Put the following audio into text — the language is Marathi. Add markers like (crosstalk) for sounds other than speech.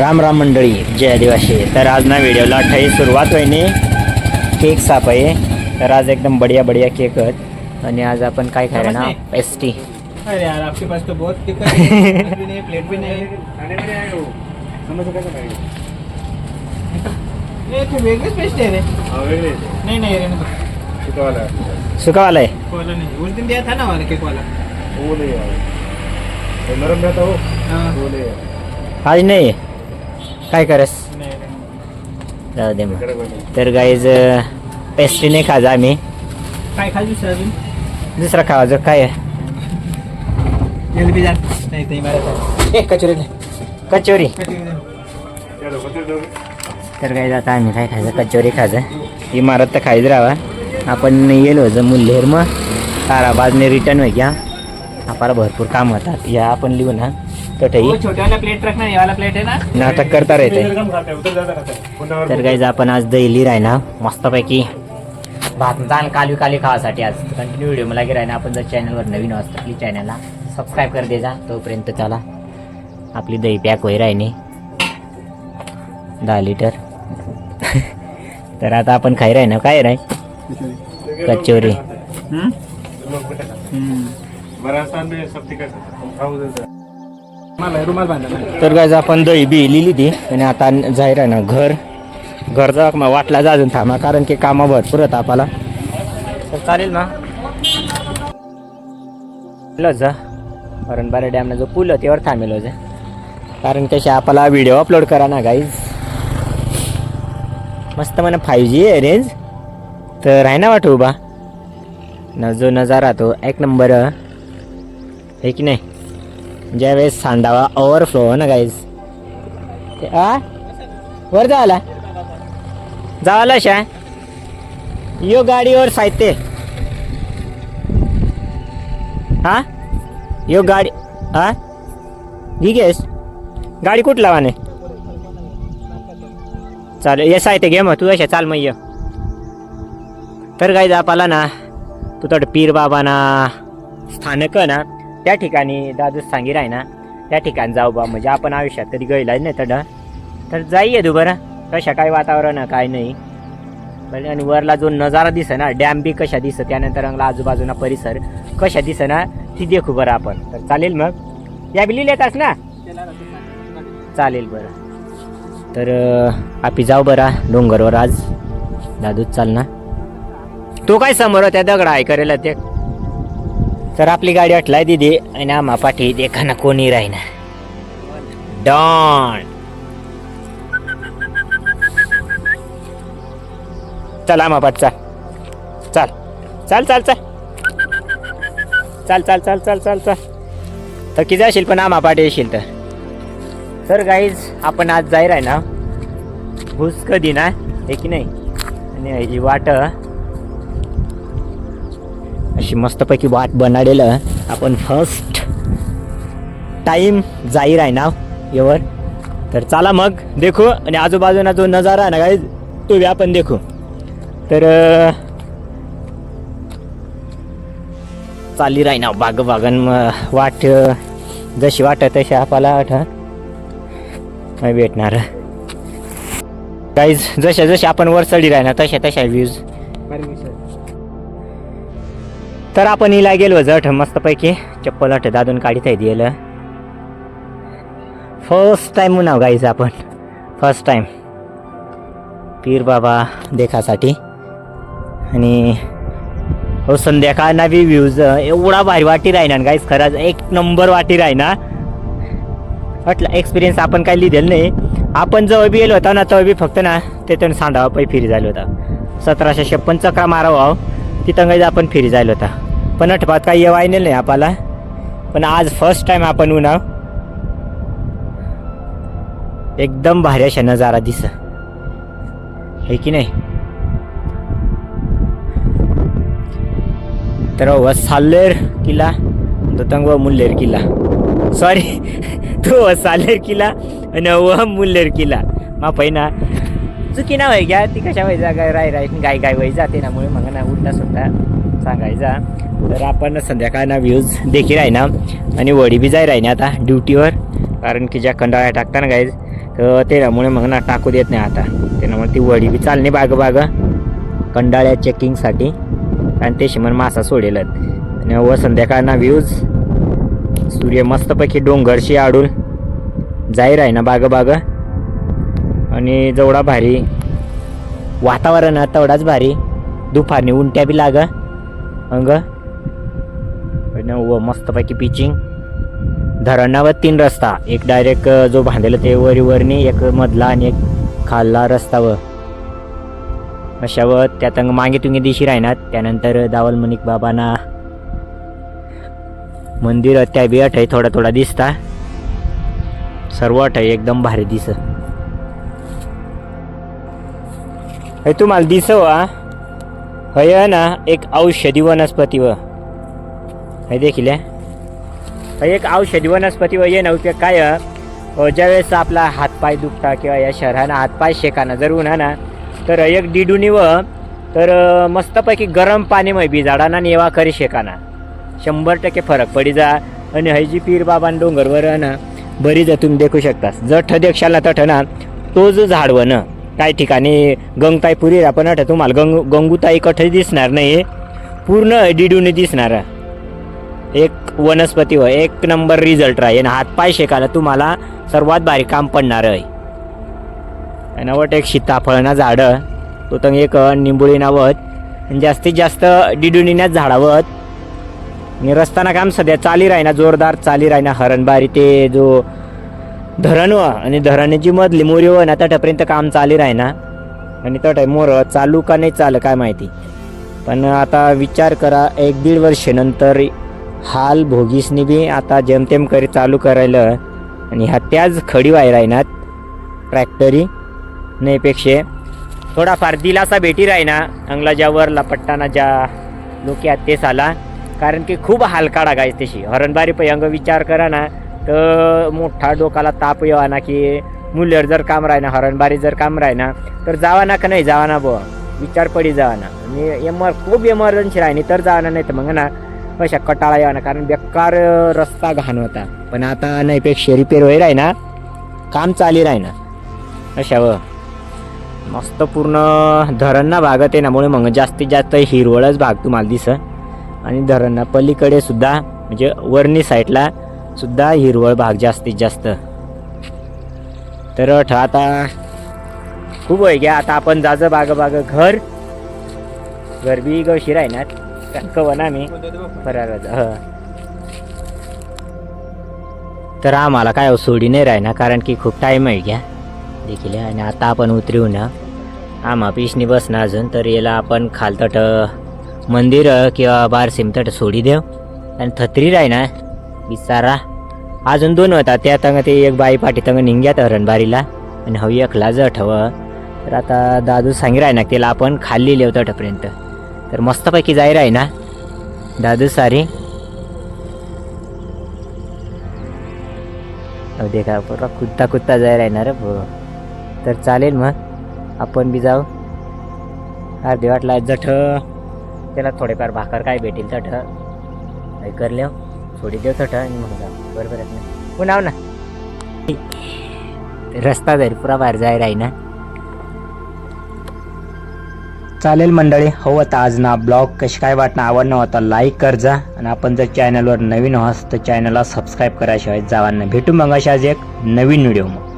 राम राम मंडळी जय आदिवासी. तर आज ना व्हिडिओला अठ्ठाई सुरुवात होईने. केक साप आहे. तर आज एकदम बढिया बढिया केक आहेत. आणि आज आपण काय खायला ना पेस्टी अरे यार आपके पास तो बहुत दिक्कत है हाथ भी नहीं प्लेट भी नहीं. ये तो वेगळीच पेस्ट आहे रे. नहीं नहीं रे नहीं सुकावाला आहे. वाला नहीं. उस दिन दिया था ना वाला केक वाला. नरम रहता हो? हाँ. वो नहीं है आज नाही. आहे. काय करस? जाऊ दे मग। तर गाईज पेस्ट्री नाही खाजा आम्ही. काय खाली दुसरा अजून दुसरा काय जल्दी जा. नहीं तो एक कचोरी कचोरी. क्या तर काय आता आम्ही काय खायचं? कचोरी खायचं. इमारत तर खायच राहावा आपण येलो होतं मुल्हेर मग. ताराबाजने रिटर्न होय घ्या आपल्याला भरपूर काम होतात. या आपण लिहू ना वो तटही छोटे वाला प्लेट रखना ये वाला प्लेट है ना? नाटक करता राहते तर काही आपण आज दही राही ना मस्तपैकी भात दाल कालवी काली खावासाठी आज कंटिन्यू व्हिडिओ मला की राही आपण जर चॅनलवर नवीन वाजता आपली चॅनलला सबस्क्राईब कर दे जा तोपर्यंत त्याला आपली दही पॅक होई राहिनी दहा लिटर (laughs) तर आता आपण खाई राही ना. काय राही कचोरी. तर गायज आपण दही बी लिहिली ती. आणि आता जाहीर आहे ना घर. घर मग वाटला जा अजून थांबा कारण की कामं भरपूर आहेत आपल्याला. तर चालेल ना? ल जा. हरणबारा डॅमला जो पूल त्यावर थांबेलो जा. कारण कसे आपला व्हिडिओ अपलोड करा ना गाईज मस्त म्हणा फाईव्ह जी आहे रेंज तर आहे ना वाटू बा ना जो नजारा तो एक नंबर. आहे की नाही? ज्यावेळेस सांडावा ओव्हरफ्लो हो ना गाईज आ? वर जायला जावाला शा यो गाडीवर साहित्य हा? यो गाडी हा? ठीक आहेस गाडी कुठं लावाने चालेल ये साहित्य घे मग. तू अशा चाल मग ये. तर गाईज आपल्याला ना तू थोडं पीर बाबा ना स्थानक ना. त्या ठिकाणी दादू सांगीर आहे ना त्या ठिकाणी जाऊ बा. म्हणजे आपण आयुष्यात कधी गेलाच नाही तड. तर जाईये तू बरं. कशा काय वातावरण काय नाही. आणि वरला जो नजारा दिसे ना डॅम बी कशा दिसत त्यानंतर अंगला आजूबाजूला परिसर कशा दिसे ना ती देखू बरं आपण. तर चालेल मग? या बिली येतास ना? चालेल बरं. तर आपी जाऊ बरं डोंगरवर आज. दादूच चाल ना तो काय समोर त्या दगडा ऐकायला ते. तर आपली गाडी अटलाय दिदी. आणि आम्हा पाठी देखाना कोणी राहीना. डॉन. चल आम्हा पाठ चाल. चाल चाल चाल. चाल चाल चाल चाल चाल चाल. तर किती असेल पण आम्हा पाठी येशील तर? तर गाईज आपण आज जाय राय ना हुस कधी ना हे की नाही? आणि ही वाट. अशी मस्तपैकी वाट बनाडेलं. आपण फर्स्ट टाईम जाहीर आहे ना यावर. तर चला मग देखू. आणि आजूबाजूला जो नजारा आहे ना काय तो बी आपण देखू. तर चाली राही ना बाग बागन वाट जशी वाट तशी आपल्याला वाट नाही भेटणार. काहीच जशा जशा आपण वर चढी राही ना तशा तशा व्ह्यूज तर आपण हिला गेलो जठ मस्तपैकी. चप्पल अठ दादून काढीत आहे दिलं फर्स्ट टाईम म्हणा गाईज आपण. फर्स्ट टाईम पीर बाबा देखासाठी. आणि हो संध्याकाळ ना बी व्ह्यूज एवढा भारी वाटी राही ना गाईज खरंच एक नंबर वाटी राही ना म्हटलं एक्सपिरियन्स आपण काय लिहिलेलं नाही. आपण जेव्हा बी गेलो होता ना तेव्हा बी फक्त ना तिथून सांडावा पै फिरी झालो होता. सतराशे छप्पन चक्रा मारावा हो. तिथं काही आपण फिरी जायला होता. पण अठपात काही येवाय नाही आपल्याला. पण आज फर्स्ट टाइम आपण उन्हा एकदम भारी अशा नजारा दिस हे की नाही? तर हो, व साल्लेर किल्ला. दोतंग व मुल्लेर किल्ला. सॉरी (laughs) तो व साल्लेर किल्ला आणि व मुल्लेर किल्ला. मा पहिना चुकी नाव व्हाय घ्या ती कशा व्हायचा गाय राय राय गाय गाय वय जाते नामुळे मग ना उलटा सुद्धा सांगायचा. तर आपण संध्याकाळ ना व्ह्यूज देखील आहे ना आणि वडी बी जाय राही ना आता ड्युटीवर कारण की ज्या कंडाळ्या टाकता ना गाईज तर त्याच्यामुळे मग ना टाकू देत नाही आता. त्याच्यामुळे ती वडी बी चालणे बाग बाग कंडाळ्या चेकिंगसाठी आणि ते शिमन मासा सोडेलच आणि व संध्याकाळना व्ह्यूज सूर्य मस्तपैकी डोंगरशी आडून जाहीर आहे ना बाग बाग. आणि जेवढा भारी वातावरण आहे तेवढाच भारी. दुपारने उंट्या बी लाग. अंग. व मस्तपैकी पिचिंग धरणावर तीन रस्ता. एक डायरेक्ट जो बांधलेला ते वरी वरनी एक मधला आणि एक खालला रस्तावर. अशावर त्यात अंग मागे तुम्ही दिशी राहणार. त्यानंतर दावल मनिक बाबांना मंदिर त्या बी अट थोडा थोडा दिसता. सर्व अट एकदम भारी दिसत. हे तुम्हाला दिसव हा. हय ना एक औषधी वनस्पती व. हे देखील आहे. एक औषधी वनस्पती व ये ना उपयोग काय हो, ज्यावेळेस आपला हातपाय दुखता किंवा या शहरानं हातपाय शेकाना जर उन्हा ना तर एक डिडुनी व तर मस्तपैकी गरम पाणी मग बी झाडाना नेवा करी शेकाना. शंभर टक्के फरक पडी जा. आणि हैजी पीर बाबान डोंगरवर आहे ना बरी जा तुम्ही देखू शकता जठ देक्षाला तठ ना तोच जो झाडवं ना काही ठिकाणी गंगताई पुरी आपण अठ तुम्हाला. गंग गंगूताई कठे दिसणार नाही. पूर्ण डिडून दिसणार. एक वनस्पती व एक नंबर रिझल्ट राहील. आणि हातपाय शेकायला तुम्हाला सर्वात भारी काम पडणार आहे. आणि वाट एक सीताफळना झाडं. तो तर एक निंबुळी नावत. आणि जास्तीत जास्त डिडुनीनाच झाडावत. आणि रस्ताना काम सध्या चाली राहिना जोरदार चाली राहिना. हरणबारी ते जो धरण व आणि धरणाची मधली मोरी व ना आतापर्यंत काम चालू राही ना. आणि तट मोर चालू का नाही चालू काय माहिती. पण आता विचार करा एक दीड वर्षानंतर हाल भोगीसनी बी आता जेमतेम करी चालू करायला. आणि ह्या त्याच खडी व्हाय राहिनात ट्रॅक्टरी नाहीपेक्षा थोडाफार दिलासा भेटी राहिना अंगला ज्या वरला ज्या लोक आहेत तेच आला. कारण की खूप हाल काढा गाय तशी हरणबारी पयंग विचार करा ना तर मोठा डोकाला ताप येवा ना की मुलर जर काम राहिना हरणबारी जर काम राहिना तर जावा ना का नाही? जावा ना बुवा. विचार पडी जावा ना. आणि एमर खूप एमर्जन्सी राहिनी तर जावा ना नाही तर मग ना अशा कटाळा यावा ना. कारण बेकार रस्ता घाण होता. पण आता नाहीपेक्षा रिपेअर होई राही ना काम चाली राही ना व. मस्त पूर्ण धरणना भागात आहे ना मग जास्तीत जास्त हिरवळच भाग तुम्हाला दिस आणि धरणना पलीकडे सुद्धा म्हणजे वरणी साईडला सुद्धा हिरवळ भाग जास्तीत जास्त. तर ठ आता. खूप वय घ्या आता आपण जाज बाग बाग घर. घर बी गवशी राहणार कवना मी. फरार तर आम्हाला काय हो, सोडी नाही राहणार कारण की खूप टाईम आहे घ्या. देखील आणि आता आपण उतरवू ना. आम्हा पिशनी ना अजून तर याला आपण खालतट मंदिर किंवा बारसिमतट सोडी देव आणि थत्री राही ना बिचारा अजून दोन होता त्या तंग ते एक बाई पाठी तंग निघ्यात हरणबारीला आणि हवी एकला जठव तर आता दादू सांगी राही ना त्याला आपण खाल्ली लेव तटपर्यंत तर मस्तपैकी जाई राही ना दादू सारी. देखा पुरा कुत्ता कुत्ता जाय राहणार तर चालेल मग आपण बी जाऊ. अर्धी वाटला जठ. त्याला थोडेफार भाकर काय भेटेल तठ. काही थोडी देव तठ आणि मग जाऊ. बरोबर आहे ना? हो, पुन्हा ना. रस्ता जाईल पुरा बाहेर जायला राही ना. चालेल मंडळी हो आता आज ना ब्लॉग कशी काय वाटणं आवडणं होता लाईक कर जा. आणि आपण जर चॅनलवर नवीन आहात तर चॅनलला सबस्क्राईब कराशिवाय जावांना भेटू मग अशाच एक नवीन व्हिडिओ मग.